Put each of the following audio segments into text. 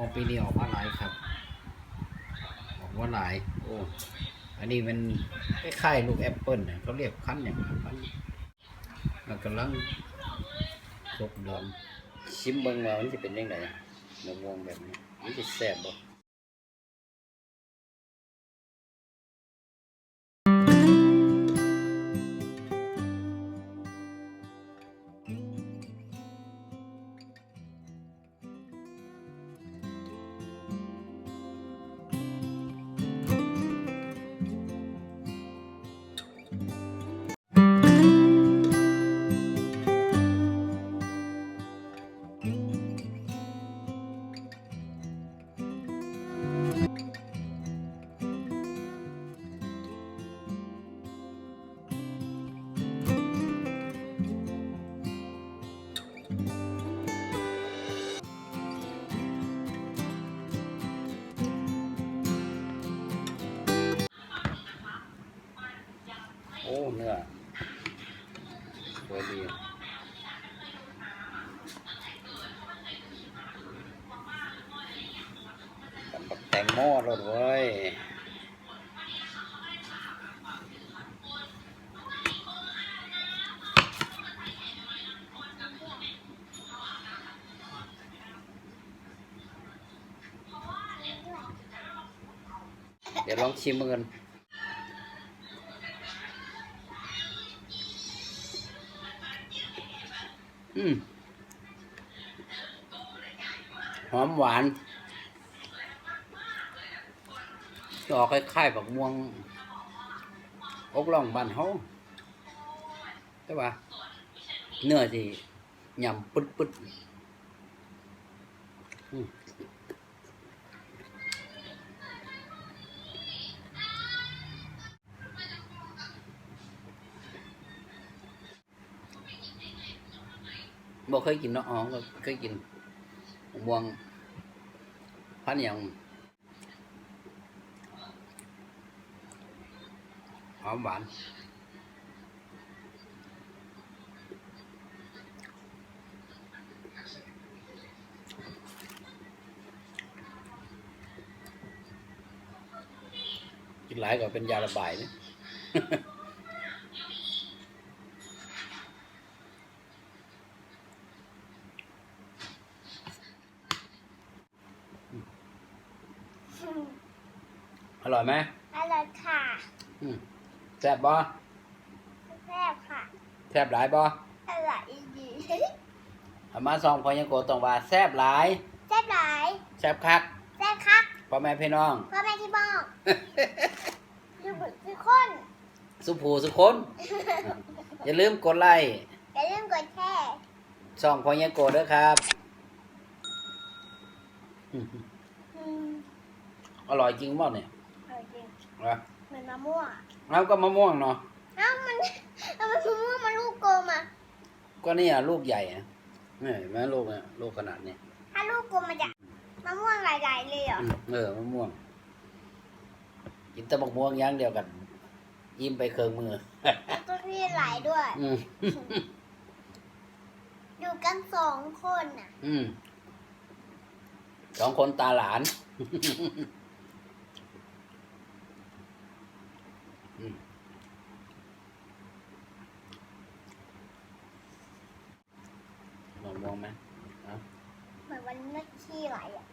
วงปีนี้ออกมาหลายครับ ออกมาหลาย โอ้อันนี้มันคล้ายๆลูกแอปเปิลน่ะเขาเรียกคั้นอย่างนั้นพันธุ์มันกำลังตกดอนชิมเบิ้งว่ามันจะเป็นยังไงมะม่วงแบบนี้มันจะแซ่บบ่ เนื้อสวยดีกับบักแตงโมรสเว้ยเดี๋ยวลองชิมกัน อืมหอมหวานจะออกคล้ายๆผักม่วงอกล่องบ้านเฮาใช่ปะเนื้อที่ยำปึ๊ดปึ๊ดอืม บ่เคยกินเนาะอ๋อก็เคยกินม่วงพันอย่างหอมหวานกินหลายก็เป็นยาระบายนะ อ ร่อยไหมอร่อยค่ะอืมแซ่บบ่แซ่บค่ะแซ่บหลายบ่อร่อยดีอามาซองพอยังโกต้องว่าแซ่บหลายแซ่บหลายแซ่บคักแซ่บคักพ่อแม่พี่น้องพ่อแม่ที่บอกดูบุตรทุกคนสุภูสุคน อย่าลืมกดไลค์อย่าลืมกดแชร์ซองพอยังโกด้วยครับอืมอืมอร่อยจริงบ่เนี่ย อร่อยจริงเหรอเหมือนมะม่วงแล้วก็มะม่วงเนาะเอ้ามันเอามันมะม่วงมันลูกโกลมอะก็เนี่ยลูกใหญ่อะนี่เห็นไหมลูกเนี่ยลูกขนาดนี้ถ้าลูกกลมมันจะมะม่วงหลายๆเลยเหรออืมเออมะม่วงกินแต่มะม่วงอย่างเดียวกัน ยิ้มไปเครื่องมือแล้วก็ที่หลายด้วยอืมอยู่กันสองคนน่ะ อืมสองคนตาหลาน อืมมองมองไหมเอาเหมือนวันนี้ขี้ไหลอะ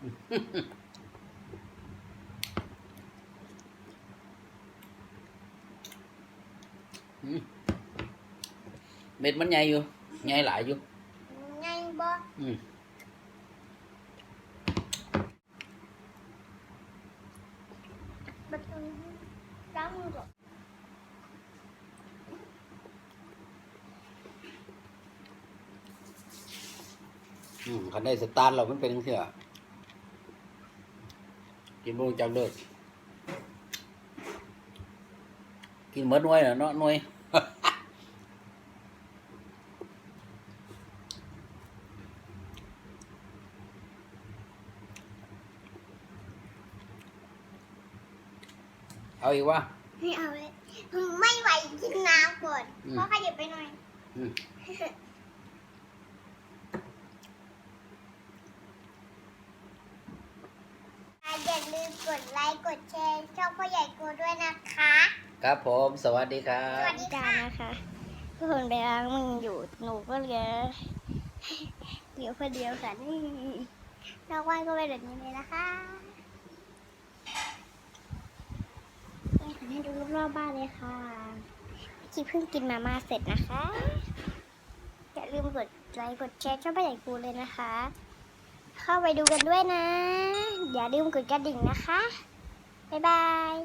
อืมเม็ดมันใหญ่อยู่ใหญ่หลายอยู่ไงบ่อืมประตูล้างมือก่อน คันได้สตาร์ทเรามันเป็นจังเสียกินบ่จังเลิกกินเหมือนหน่วยน่ะเนาะหน่วยเอาอีกวะไม่เอาเลยไม่ไหวกินน้ำก่อนอืมเพราะขยับไปหน่อย อืม อ อย่าลื มกดไลค์กดแชร์ช่องพ่อใหญ่กูด้วยนะคะ ครับผม สวัสดีครัสบ วัสดีจาค่ะ นนะคะทุกคนไปล้างมืออยู่หนูก็เหลือเหลือคนเดียวค่ะนี่นอกบ้านก็เป็นแบบนี้เลยนะคะนี่ค่ะให้ดูรอบๆบ้านเลยค่ะที่เพิ่งกินมาม่าเสร็จนะคะ อย่าลืมกดไลค์กดแชร์ช่องป้าใหญ่กูเลยนะคะ เข้าไปดูกันด้วยนะ อย่าลืมกดกระดิ่งนะคะ บ๊ายบาย